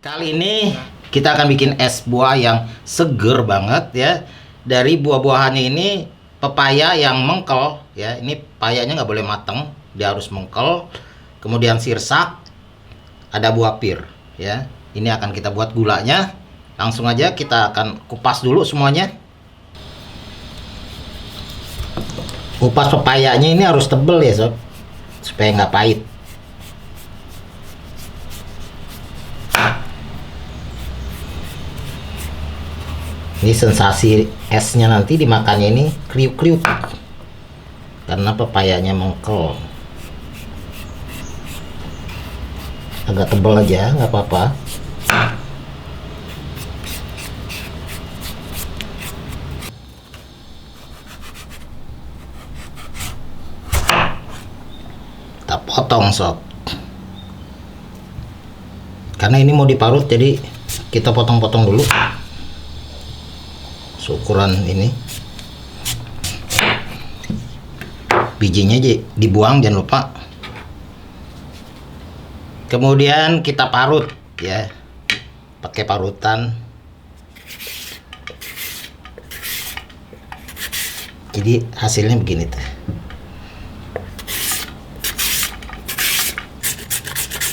Kali ini kita akan bikin es buah yang seger banget ya. Dari buah-buahannya ini pepaya yang mengkel ya. Ini payanya nggak boleh mateng, dia harus mengkel. Kemudian sirsak, ada buah pir ya. Ini akan kita buat gulanya. Langsung aja kita akan kupas dulu semuanya. Kupas pepayanya ini harus tebel ya sob, supaya nggak pahit. Ini sensasi esnya nanti dimakannya ini kriuk-kriuk. Karena pepayanya mengkel. Agak tebal aja, nggak apa-apa. Kita potong sob. Karena ini mau diparut jadi kita potong-potong dulu seukuran ini. Bijinya aja dibuang jangan lupa. Kemudian kita parut ya. Pakai parutan. Jadi hasilnya begini tuh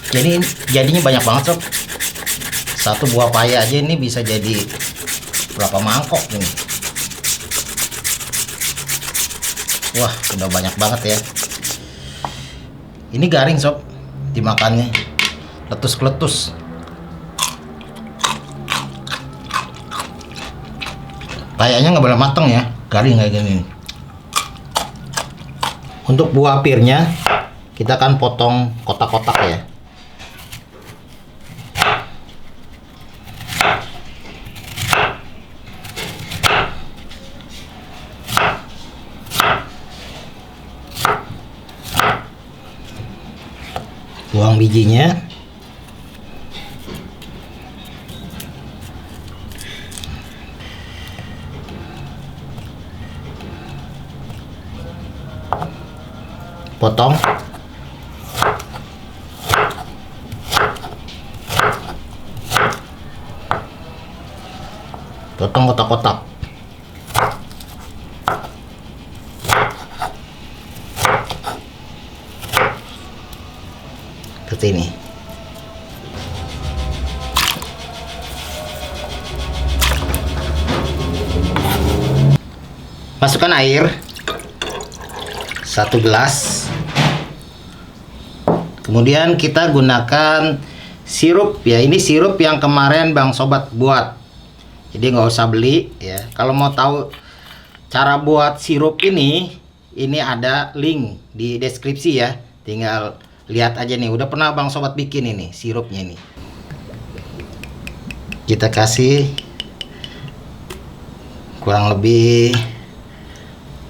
jadi jadinya banyak banget sob. Satu buah paya aja ini bisa jadi berapa mangkok ini wah udah banyak banget ya. Ini garing sob dimakannya. Letus keletus kayaknya nggak boleh mateng ya garing kayak gini. Untuk buah pirnya kita akan potong kotak-kotak ya buang bijinya. Potong. Potong kotak-kotak masukkan air. Satu gelas. Kemudian kita gunakan sirup. Ya ini sirup yang kemarin bang sobat buat. Jadi nggak usah beli ya. Kalau mau tahu cara buat sirup ini ini ada link di deskripsi ya. Tinggal lihat aja nih. Udah pernah bang sobat bikin ini sirupnya ini. Kita kasih kurang lebih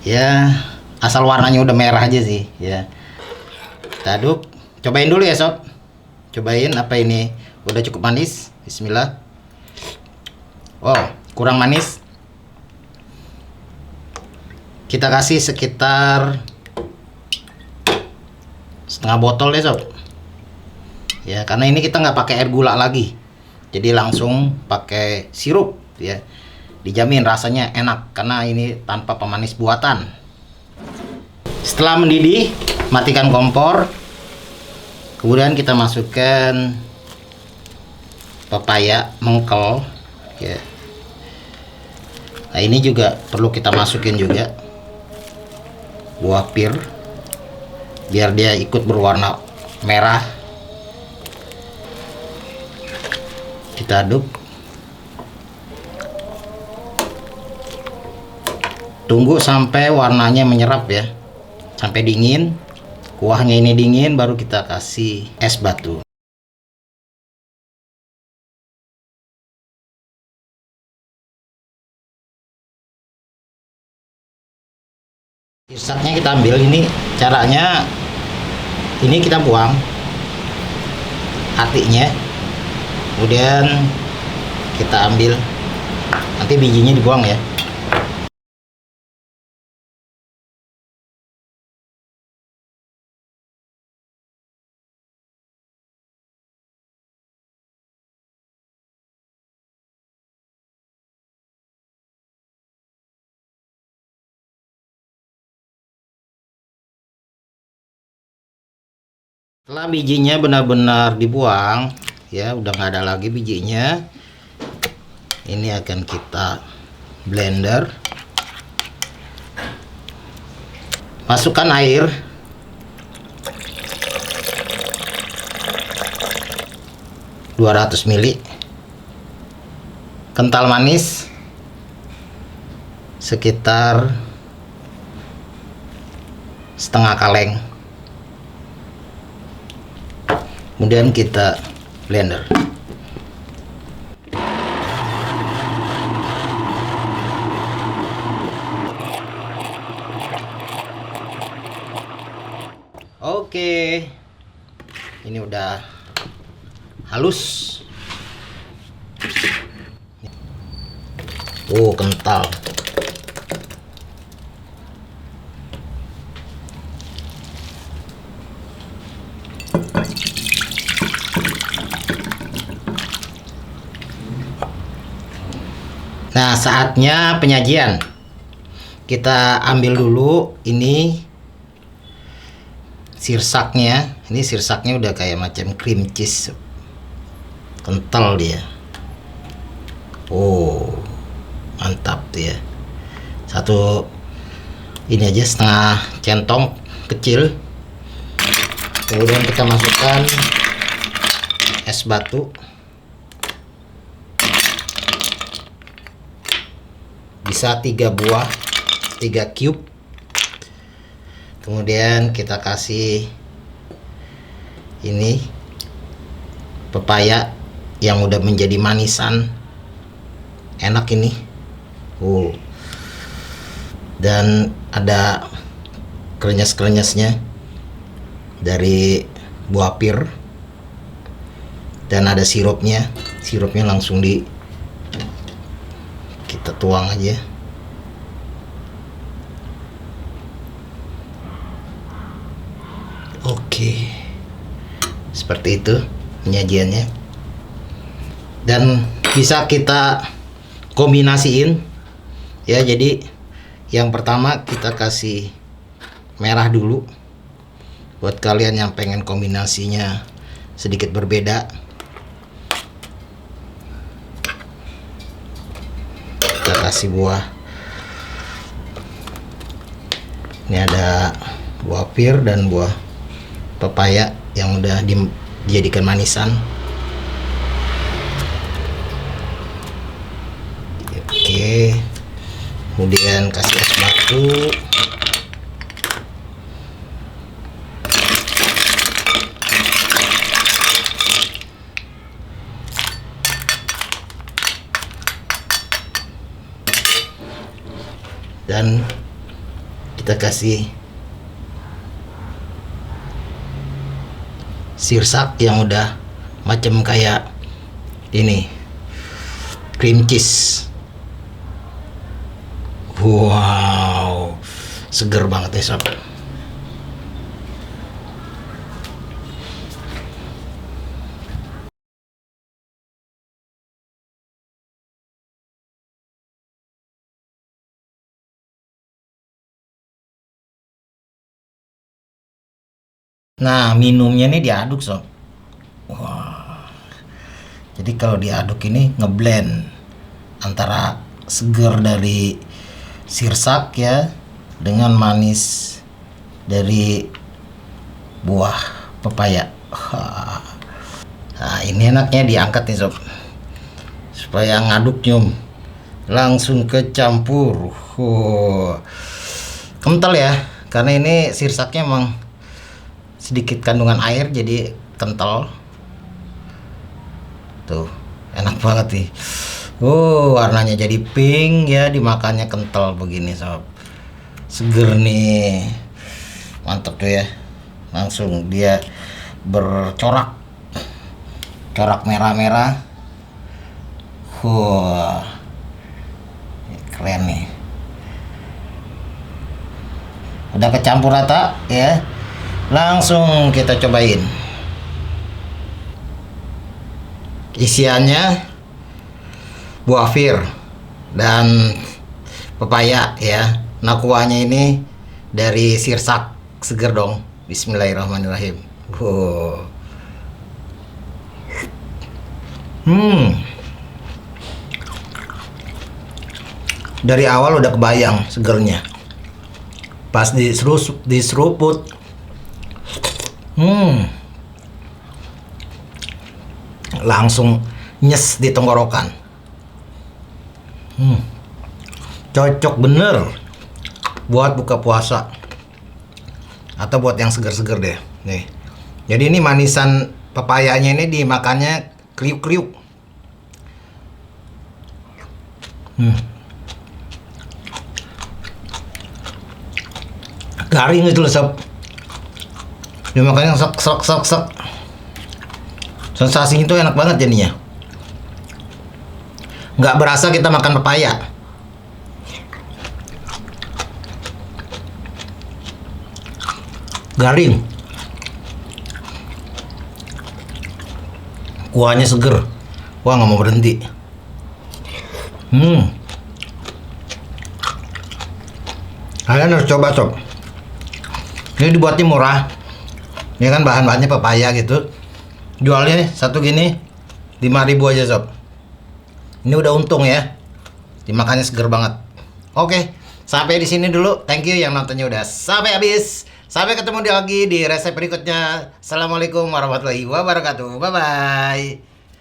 ya asal warnanya udah merah aja sih ya. Kita aduk cobain dulu ya sob. Cobain apa ini? Udah cukup manis Bismillah. Wow kurang manis. Kita kasih sekitar setengah botol deh sob. Ya karena ini kita nggak pakai air gula lagi. Jadi langsung pakai sirup ya dijamin rasanya enak karena ini tanpa pemanis buatan. Setelah mendidih matikan kompor. Kemudian kita masukkan pepaya mengkel ya. Nah ini juga perlu kita masukin juga. Buah pir biar dia ikut berwarna merah. Kita aduk tunggu sampai warnanya menyerap ya. Sampai dingin. Kuahnya ini dingin baru kita kasih es batu. Sirsaknya kita ambil ini caranya. Ini kita buang hatinya kemudian kita ambil. Nanti bijinya dibuang ya setelah bijinya benar-benar dibuang ya udah nggak ada lagi bijinya ini akan kita blender. Masukkan air. dua ratus mili. Kental manis. Sekitar setengah kaleng kemudian kita blender. Oke. Ini udah halus. Oh kental Nah, saatnya penyajian. Kita ambil dulu ini sirsaknya. Ini sirsaknya udah kayak macam cream cheese. Kental dia. Oh, mantap dia. Satu ini aja setengah centong kecil. Kemudian kita masukkan es batu. Bisa tiga buah tiga cube. Kemudian kita kasih ini pepaya yang udah menjadi manisan. Enak ini. Uh dan ada krenyes-krenyesnya dari buah pir. Dan ada sirupnya. Sirupnya langsung di kita tuang aja. Oke. Seperti itu penyajiannya. Dan bisa kita kombinasiin. Ya jadi yang pertama kita kasih merah dulu. Buat kalian yang pengen kombinasinya sedikit berbeda kasih buah. Ini ada buah pir dan buah pepaya yang udah dijadikan manisan. Oke. Kemudian kasih es batu dan kita kasih sirsak yang udah macam kayak ini cream cheese. Wow seger banget ya sob Nah, minumnya ini diaduk, sob. Wah. Jadi kalau diaduk ini ngeblend antara seger dari sirsak ya dengan manis dari buah pepaya. Nah, ini enaknya diangkat nih, sob. Supaya ngaduk nyum langsung kecampur. Wow. Kental ya, karena ini sirsaknya emang sedikit kandungan air jadi kental. Tuh enak banget nih. Uh warnanya jadi pink ya dimakannya kental begini sob. Seger nih. Mantap tuh ya. Langsung dia bercorak. Corak merah-merah. Wah keren nih. Udah kecampur rata ya langsung kita cobain isiannya buah fir dan pepaya ya nah kuahnya ini dari sirsak seger dong bismillahirrahmanirrahim Wow. Hmm. Dari awal udah kebayang segernya. Pas diseruput. Hmm. Langsung nyes di tenggorokan. Hmm. Cocok bener buat buka puasa. Atau buat yang seger-seger deh. Nih. Jadi ini manisan pepayanya ini dimakannya kriuk-kriuk. Hmm. Garing itu loh sob. Dimakannya sok sok sok sok. Sensasi itu enak banget jadinya. Nggak berasa kita makan pepaya. Garing. Kuahnya seger. Wah nggak mau berhenti. Hmm. Kalian harus coba sob. Ini dibuatnya murah. Ini kan bahan-bahannya pepaya gitu. Jualnya nih, satu gini 5000 aja sob. Ini udah untung ya. Dimakannya seger banget. Oke, sampai di sini dulu. Thank you yang nontonnya udah sampai habis. Sampai ketemu lagi di resep berikutnya. Assalamualaikum warahmatullahi wabarakatuh. Bye bye.